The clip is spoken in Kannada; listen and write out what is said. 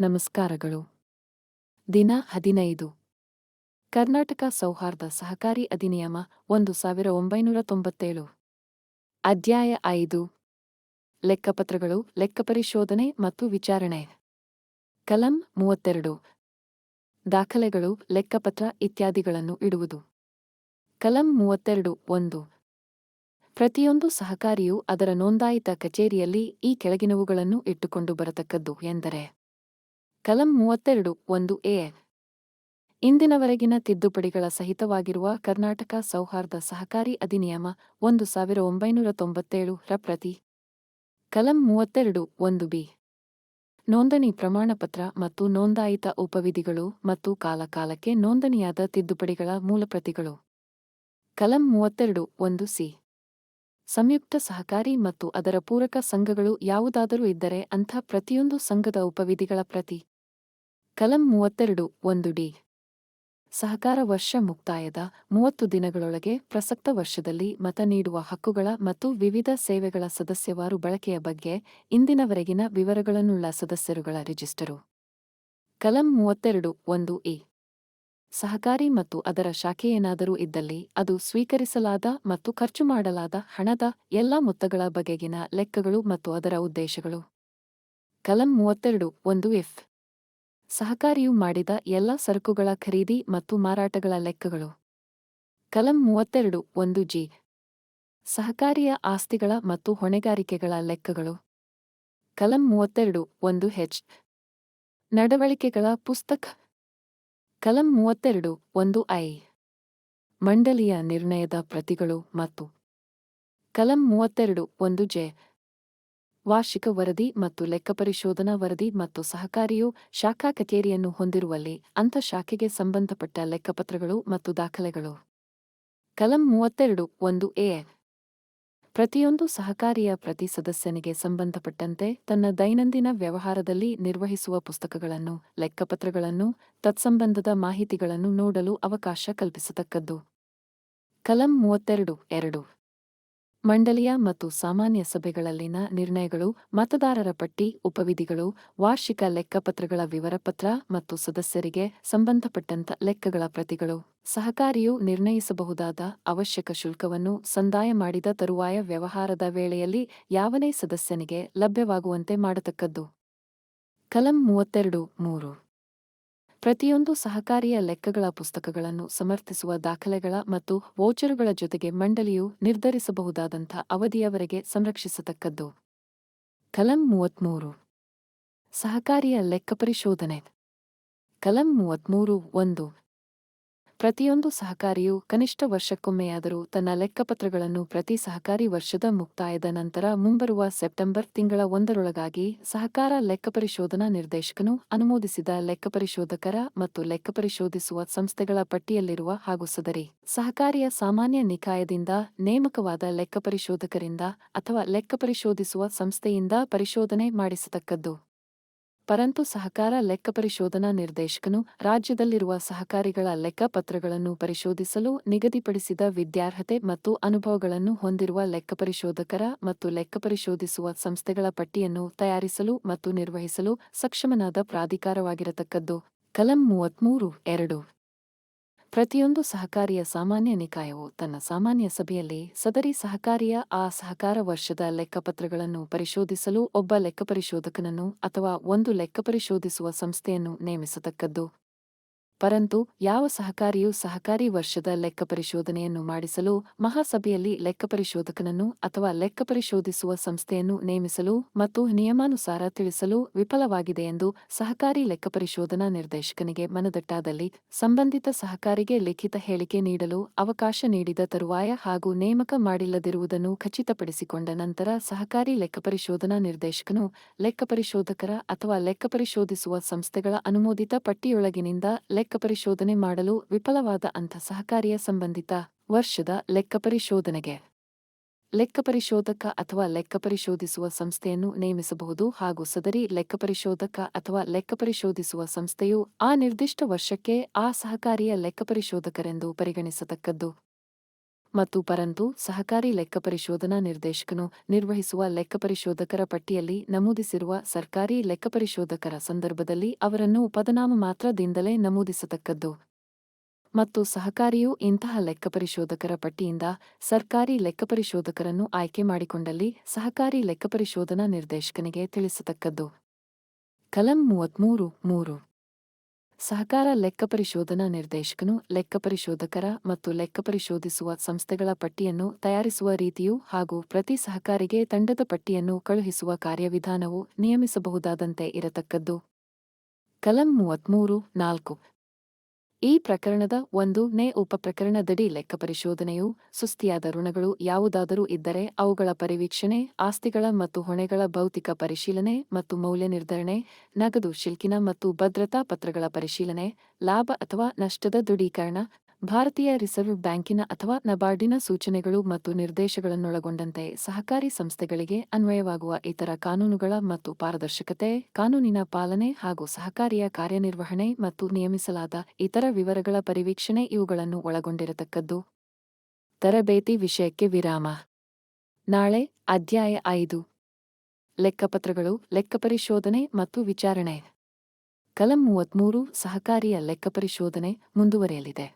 ನಮಸ್ಕಾರಗಳು. ದಿನ ಹದಿನೈದು. ಕರ್ನಾಟಕ ಸೌಹಾರ್ದ ಸಹಕಾರಿ ಅಧಿನಿಯಮ ಒಂದು ಸಾವಿರ ಒಂಬೈನೂರ ತೊಂಬತ್ತೇಳು. ಅಧ್ಯಾಯ ಐದು. ಲೆಕ್ಕಪತ್ರಗಳು ಲೆಕ್ಕಪರಿಶೋಧನೆ ಮತ್ತು ವಿಚಾರಣೆ. ಕಲಂ ಮೂವತ್ತೆರಡು. ದಾಖಲೆಗಳು, ಲೆಕ್ಕಪತ್ರ ಇತ್ಯಾದಿಗಳನ್ನು ಇಡುವುದು. ಕಲಂ ಮೂವತ್ತೆರಡು ಒಂದು. ಪ್ರತಿಯೊಂದು ಸಹಕಾರಿಯು ಅದರ ನೋಂದಾಯಿತ ಕಚೇರಿಯಲ್ಲಿ ಈ ಕೆಳಗಿನವುಗಳನ್ನು ಇಟ್ಟುಕೊಂಡು ಬರತಕ್ಕದ್ದು ಎಂದರೆ ಕಲಂ ಮೂವತ್ತೆರಡು, ಒಂದು ಎ. ಇಂದಿನವರೆಗಿನ ತಿದ್ದುಪಡಿಗಳ ಸಹಿತವಾಗಿರುವ ಕರ್ನಾಟಕ ಸೌಹಾರ್ದ ಸಹಕಾರಿ ಅಧಿನಿಯಮ ಒಂದು ಸಾವಿರ ಒಂಬೈನೂರ ತೊಂಬತ್ತೇಳು ರ ಪ್ರತಿ. ಕಲಂ ಮೂವತ್ತೆರಡು, ಒಂದು ಬಿ. ನೋಂದಣಿ ಪ್ರಮಾಣಪತ್ರ ಮತ್ತು ನೋಂದಾಯಿತ ಉಪವಿಧಿಗಳು ಮತ್ತು ಕಾಲಕಾಲಕ್ಕೆ ನೋಂದಣಿಯಾದ ತಿದ್ದುಪಡಿಗಳ ಮೂಲಪ್ರತಿಗಳು ಕಲಂ ಮೂವತ್ತೆರಡು, ಒಂದು ಸಿ. ಸಂಯುಕ್ತ ಸಹಕಾರಿ ಮತ್ತು ಅದರ ಪೂರಕ ಸಂಘಗಳು ಯಾವುದಾದರೂ ಇದ್ದರೆ ಅಂಥ ಪ್ರತಿಯೊಂದು ಸಂಘದ ಉಪವಿಧಿಗಳ ಪ್ರತಿ. ಕಲಂ ಮೂವತ್ತೆರಡು, ಒಂದು ಡಿ. ಸಹಕಾರ ವರ್ಷ ಮುಕ್ತಾಯದ ಮೂವತ್ತು ದಿನಗಳೊಳಗೆ ಪ್ರಸಕ್ತ ವರ್ಷದಲ್ಲಿ ಮತ ನೀಡುವ ಹಕ್ಕುಗಳ ಮತ್ತು ವಿವಿಧ ಸೇವೆಗಳ ಸದಸ್ಯವಾರು ಬಳಕೆಯ ಬಗ್ಗೆ ಇಂದಿನವರೆಗಿನ ವಿವರಗಳನ್ನುಳ್ಳ ಸದಸ್ಯರುಗಳ ರಿಜಿಸ್ಟರು. ಕಲಂ ಮೂವತ್ತೆರಡು, ಒಂದು ಇ ಸಹಕಾರಿ ಮತ್ತು ಅದರ ಶಾಖೆಯೇನಾದರೂ ಇದ್ದಲ್ಲಿ ಅದು ಸ್ವೀಕರಿಸಲಾದ ಮತ್ತು ಖರ್ಚು ಮಾಡಲಾದ ಹಣದ ಎಲ್ಲಾ ಮೊತ್ತಗಳ ಬಗೆಗಿನ ಲೆಕ್ಕಗಳು ಮತ್ತು ಅದರ ಉದ್ದೇಶಗಳು. ಕಲಂ ಮೂವತ್ತೆರಡು, ಒಂದು ಎಫ್. ಸಹಕಾರಿಯು ಮಾಡಿದ ಎಲ್ಲ ಸರಕುಗಳ ಖರೀದಿ ಮತ್ತು ಮಾರಾಟಗಳ ಲೆಕ್ಕಗಳು. ಕಲಂ ಮೂವತ್ತೆರಡು, ಒಂದು ಜಿ. ಸಹಕಾರಿಯ ಆಸ್ತಿಗಳ ಮತ್ತು ಹೊಣೆಗಾರಿಕೆಗಳ ಲೆಕ್ಕಗಳು. ಕಲಂ ಮೂವತ್ತೆರಡು, ಒಂದು ಹೆಚ್. ನಡವಳಿಕೆಗಳ ಪುಸ್ತಕ. ಕಲಂ ಮೂವತ್ತೆರಡು, ಒಂದು ಐ. ಮಂಡಳಿಯ ನಿರ್ಣಯದ ಪ್ರತಿಗಳು ಮತ್ತು. ಕಲಂ ಮೂವತ್ತೆರಡು, ಒಂದು ಜೆ. ವಾರ್ಷಿಕ ವರದಿ ಮತ್ತು ಲೆಕ್ಕಪರಿಶೋಧನಾ ವರದಿ ಮತ್ತು ಸಹಕಾರಿಯು ಶಾಖಾ ಕಚೇರಿಯನ್ನು ಹೊಂದಿರುವಲ್ಲಿ ಅಂಥ ಶಾಖೆಗೆ ಸಂಬಂಧಪಟ್ಟ ಲೆಕ್ಕಪತ್ರಗಳು ಮತ್ತು ದಾಖಲೆಗಳು. ಕಲಂ ಮೂವತ್ತೆರಡು, ಒಂದು ಎ. ಪ್ರತಿಯೊಂದು ಸಹಕಾರಿಯ ಪ್ರತಿ ಸದಸ್ಯನಿಗೆ ಸಂಬಂಧಪಟ್ಟಂತೆ ತನ್ನ ದೈನಂದಿನ ವ್ಯವಹಾರದಲ್ಲಿ ನಿರ್ವಹಿಸುವ ಪುಸ್ತಕಗಳನ್ನು, ಲೆಕ್ಕಪತ್ರಗಳನ್ನು, ತತ್ಸಂಬಂಧದ ಮಾಹಿತಿಗಳನ್ನು ನೋಡಲು ಅವಕಾಶ ಕಲ್ಪಿಸತಕ್ಕದ್ದು. ಕಲಂ ಮೂವತ್ತೆರಡು, ಎರಡು. ಮಂಡಳಿಯ ಮತ್ತು ಸಾಮಾನ್ಯ ಸಭೆಗಳಲ್ಲಿನ ನಿರ್ಣಯಗಳು, ಮತದಾರರ ಪಟ್ಟಿ, ಉಪವಿಧಿಗಳು, ವಾರ್ಷಿಕ ಲೆಕ್ಕಪತ್ರಗಳ ವಿವರಪತ್ರ ಮತ್ತು ಸದಸ್ಯರಿಗೆ ಸಂಬಂಧಪಟ್ಟಂತ ಲೆಕ್ಕಗಳ ಪ್ರತಿಗಳು. ಸಹಕಾರಿಯು ನಿರ್ಣಯಿಸಬಹುದಾದ ಅವಶ್ಯಕ ಶುಲ್ಕವನ್ನು ಸಂದಾಯ ಮಾಡಿದ ತರುವಾಯ ವ್ಯವಹಾರದ ವೇಳೆಯಲ್ಲಿ ಯಾವನೇ ಸದಸ್ಯನಿಗೆ ಲಭ್ಯವಾಗುವಂತೆ ಮಾಡತಕ್ಕದ್ದು. ಕಲಂ ಮೂವತ್ತೆರಡು ಮೂರು. ಪ್ರತಿಯೊಂದು ಸಹಕಾರಿಯ ಲೆಕ್ಕಗಳ ಪುಸ್ತಕಗಳನ್ನು ಸಮರ್ಥಿಸುವ ದಾಖಲೆಗಳ ಮತ್ತು ವೋಚರುಗಳ ಜೊತೆಗೆ ಮಂಡಳಿಯು ನಿರ್ಧರಿಸಬಹುದಾದಂಥ ಅವಧಿಯವರೆಗೆ ಸಂರಕ್ಷಿಸತಕ್ಕದ್ದು. ಕಲಂ ಮೂವತ್ಮೂರು. ಸಹಕಾರಿಯ ಲೆಕ್ಕಪರಿಶೋಧನೆ ಕಲಂ ಮೂವತ್ಮೂರು ಒಂದು. ಪ್ರತಿಯೊಂದು ಸಹಕಾರಿಯು ಕನಿಷ್ಠ ವರ್ಷಕ್ಕೊಮ್ಮೆಯಾದರೂ ತನ್ನ ಲೆಕ್ಕಪತ್ರಗಳನ್ನು ಪ್ರತಿ ಸಹಕಾರಿ ವರ್ಷದ ಮುಕ್ತಾಯದ ನಂತರ ಮುಂಬರುವ ಸೆಪ್ಟೆಂಬರ್ ತಿಂಗಳ ಒಂದರೊಳಗಾಗಿ ಸಹಕಾರ ಲೆಕ್ಕಪರಿಶೋಧನಾ ನಿರ್ದೇಶಕನು ಅನುಮೋದಿಸಿದ ಲೆಕ್ಕಪರಿಶೋಧಕರ ಮತ್ತು ಲೆಕ್ಕಪರಿಶೋಧಿಸುವ ಸಂಸ್ಥೆಗಳ ಪಟ್ಟಿಯಲ್ಲಿರುವ ಹಾಗೂ ಸದರಿ ಸಹಕಾರಿಯ ಸಾಮಾನ್ಯ ನಿಕಾಯದಿಂದ ನೇಮಕವಾದ ಲೆಕ್ಕಪರಿಶೋಧಕರಿಂದ ಅಥವಾ ಲೆಕ್ಕಪರಿಶೋಧಿಸುವ ಸಂಸ್ಥೆಯಿಂದ ಪರಿಶೋಧನೆ ಮಾಡಿಸತಕ್ಕದ್ದು. ಪರಂತು ಸಹಕಾರ ಲೆಕ್ಕ ಪರಿಶೋಧನಾ ನಿರ್ದೇಶಕನು, ರಾಜ್ಯದಲ್ಲಿರುವ ಸಹಕಾರಿಗಳ ಲೆಕ್ಕಪತ್ರಗಳನ್ನು ಪರಿಶೋಧಿಸಲು ನಿಗದಿಪಡಿಸಿದ ವಿದ್ಯಾರ್ಹತೆ ಮತ್ತು ಅನುಭವಗಳನ್ನು ಹೊಂದಿರುವ ಲೆಕ್ಕಪರಿಶೋಧಕರ ಮತ್ತು ಲೆಕ್ಕಪರಿಶೋಧಿಸುವ ಸಂಸ್ಥೆಗಳ ಪಟ್ಟಿಯನ್ನು ತಯಾರಿಸಲು ಮತ್ತು ನಿರ್ವಹಿಸಲು ಸಕ್ಷಮನಾದ ಪ್ರಾಧಿಕಾರವಾಗಿರತಕ್ಕದ್ದು. ಕಲಂ ಮೂವತ್ಮೂರು, ಎರಡು. ಪ್ರತಿಯೊಂದು ಸಹಕಾರಿಯ ಸಾಮಾನ್ಯ ನಿಕಾಯವು ತನ್ನ ಸಾಮಾನ್ಯ ಸಭೆಯಲ್ಲಿ ಸದರಿ ಸಹಕಾರಿಯ ಆ ಸಹಕಾರ ವರ್ಷದ ಲೆಕ್ಕಪತ್ರಗಳನ್ನು ಪರಿಶೋಧಿಸಲು ಒಬ್ಬ ಲೆಕ್ಕಪರಿಶೋಧಕನನ್ನು ಅಥವಾ ಒಂದು ಲೆಕ್ಕಪರಿಶೋಧಿಸುವ ಸಂಸ್ಥೆಯನ್ನು ನೇಮಿಸತಕ್ಕದ್ದು. ಪರಂತು ಯಾವ ಸಹಕಾರಿಯು ಸಹಕಾರಿ ವರ್ಷದ ಲೆಕ್ಕಪರಿಶೋಧನೆಯನ್ನು ಮಾಡಿಸಲು, ಮಹಾಸಭೆಯಲ್ಲಿ ಲೆಕ್ಕಪರಿಶೋಧಕನನ್ನು ಅಥವಾ ಲೆಕ್ಕಪರಿಶೋಧಿಸುವ ಸಂಸ್ಥೆಯನ್ನು ನೇಮಿಸಲು ಮತ್ತು ನಿಯಮಾನುಸಾರ ತಿಳಿಸಲು ವಿಫಲವಾಗಿದೆ ಎಂದು ಸಹಕಾರಿ ಲೆಕ್ಕಪರಿಶೋಧನಾ ನಿರ್ದೇಶಕನಿಗೆ ಮನದಟ್ಟಾದಲ್ಲಿ ಸಂಬಂಧಿತ ಸಹಕಾರಿಗೆ ಲಿಖಿತ ಹೇಳಿಕೆ ನೀಡಲು ಅವಕಾಶ ನೀಡಿದ ತರುವಾಯ ಹಾಗೂ ನೇಮಕ ಮಾಡಿಲ್ಲದಿರುವುದನ್ನು ಖಚಿತಪಡಿಸಿಕೊಂಡ ನಂತರ ಸಹಕಾರಿ ಲೆಕ್ಕಪರಿಶೋಧನಾ ನಿರ್ದೇಶಕನು ಲೆಕ್ಕಪರಿಶೋಧಕರ ಅಥವಾ ಲೆಕ್ಕಪರಿಶೋಧಿಸುವ ಸಂಸ್ಥೆಗಳ ಅನುಮೋದಿತ ಪಟ್ಟಿಯೊಳಗಿನಿಂದ ಲೆಕ್ಕಪರಿಶೋಧನೆ ಮಾಡಲು ವಿಫಲವಾದ ಅಂಥ ಸಹಕಾರಿಯ ಸಂಬಂಧಿತ ವರ್ಷದ ಲೆಕ್ಕಪರಿಶೋಧನೆಗೆ ಲೆಕ್ಕಪರಿಶೋಧಕ ಅಥವಾ ಲೆಕ್ಕಪರಿಶೋಧಿಸುವ ಸಂಸ್ಥೆಯನ್ನು ನೇಮಿಸಬಹುದು ಹಾಗೂ ಸದರಿ ಲೆಕ್ಕಪರಿಶೋಧಕ ಅಥವಾ ಲೆಕ್ಕಪರಿಶೋಧಿಸುವ ಸಂಸ್ಥೆಯು ಆ ನಿರ್ದಿಷ್ಟ ವರ್ಷಕ್ಕೆ ಆ ಸಹಕಾರಿಯ ಲೆಕ್ಕಪರಿಶೋಧಕರೆಂದು ಪರಿಗಣಿಸತಕ್ಕದ್ದು. ಮತ್ತು ಪರಂತು ಸಹಕಾರಿ ಲೆಕ್ಕಪರಿಶೋಧನಾ ನಿರ್ದೇಶಕನು ನಿರ್ವಹಿಸುವ ಲೆಕ್ಕಪರಿಶೋಧಕರ ಪಟ್ಟಿಯಲ್ಲಿ ನಮೂದಿಸಿರುವ ಸರ್ಕಾರಿ ಲೆಕ್ಕಪರಿಶೋಧಕರ ಸಂದರ್ಭದಲ್ಲಿ ಅವರನ್ನು ಪದನಾಮ ಮಾತ್ರದಿಂದಲೇ ನಮೂದಿಸತಕ್ಕದ್ದು. ಮತ್ತು ಸಹಕಾರಿಯು ಇಂತಹ ಲೆಕ್ಕಪರಿಶೋಧಕರ ಪಟ್ಟಿಯಿಂದ ಸರ್ಕಾರಿ ಲೆಕ್ಕಪರಿಶೋಧಕರನ್ನು ಆಯ್ಕೆ ಮಾಡಿಕೊಂಡಲ್ಲಿ ಸಹಕಾರಿ ಲೆಕ್ಕಪರಿಶೋಧನಾ ನಿರ್ದೇಶಕನಿಗೆ ತಿಳಿಸತಕ್ಕದ್ದು. ಕಲಂ ಮೂವತ್ಮೂರು ಮೂರು. ಸಹಕಾರ ಲೆಕ್ಕಪರಿಶೋಧನಾ ನಿರ್ದೇಶಕನು ಲೆಕ್ಕಪರಿಶೋಧಕರ ಮತ್ತು ಲೆಕ್ಕಪರಿಶೋಧಿಸುವ ಸಂಸ್ಥೆಗಳ ಪಟ್ಟಿಯನ್ನು ತಯಾರಿಸುವ ರೀತಿಯು ಹಾಗೂ ಪ್ರತಿ ಸಹಕಾರಿಗೆ ತಂಡದ ಪಟ್ಟಿಯನ್ನು ಕಳುಹಿಸುವ ಕಾರ್ಯವಿಧಾನವು ನಿಯಮಿಸಬಹುದಾದಂತೆ ಇರತಕ್ಕದ್ದು. ಕಲಂ ಮೂವತ್ಮೂರು ನಾಲ್ಕು. ಈ ಪ್ರಕರಣದ ಒಂದು ನೇ ಉಪಪ್ರಕರಣದಡಿ ಲೆಕ್ಕಪರಿಶೋಧನೆಯು ಸುಸ್ತಿಯಾದ ಋಣಗಳು ಯಾವುದಾದರೂ ಇದ್ದರೆ ಅವುಗಳ ಪರಿವೀಕ್ಷಣೆ, ಆಸ್ತಿಗಳ ಮತ್ತು ಹೊಣೆಗಳ ಭೌತಿಕ ಪರಿಶೀಲನೆ ಮತ್ತು ಮೌಲ್ಯ ನಿರ್ಧರಣೆ, ನಗದು, ಶಿಲ್ಕಿನ ಮತ್ತು ಭದ್ರತಾ ಪತ್ರಗಳ ಪರಿಶೀಲನೆ, ಲಾಭ ಅಥವಾ ನಷ್ಟದ ದೃಢೀಕರಣ ಭಾರತೀಯ ರಿಸರ್ವ್ ಬ್ಯಾಂಕಿನ ಅಥವಾ ನಬಾರ್ಡಿನ ಸೂಚನೆಗಳು ಮತ್ತು ನಿರ್ದೇಶಗಳನ್ನೊಳಗೊಂಡಂತೆ ಸಹಕಾರಿ ಸಂಸ್ಥೆಗಳಿಗೆ ಅನ್ವಯವಾಗುವ ಇತರ ಕಾನೂನುಗಳ ಮತ್ತು ಪಾರದರ್ಶಕತೆ, ಕಾನೂನಿನ ಪಾಲನೆ ಹಾಗೂ ಸಹಕಾರಿಯ ಕಾರ್ಯನಿರ್ವಹಣೆ ಮತ್ತು ನಿಯಮಿಸಲಾದ ಇತರ ವಿವರಗಳ ಪರಿವೀಕ್ಷಣೆ ಇವುಗಳನ್ನು ಒಳಗೊಂಡಿರತಕ್ಕದ್ದು. ತರಬೇತಿ ವಿಷಯಕ್ಕೆ ವಿರಾಮ. ನಾಳೆ ಅಧ್ಯಾಯ ಐದು. ಲೆಕ್ಕಪತ್ರಗಳು, ಲೆಕ್ಕಪರಿಶೋಧನೆ ಮತ್ತು ವಿಚಾರಣೆ. ಕಲಂ ಮೂವತ್ಮೂರು ಸಹಕಾರಿಯ ಲೆಕ್ಕಪರಿಶೋಧನೆ ಮುಂದುವರೆಯಲಿದೆ.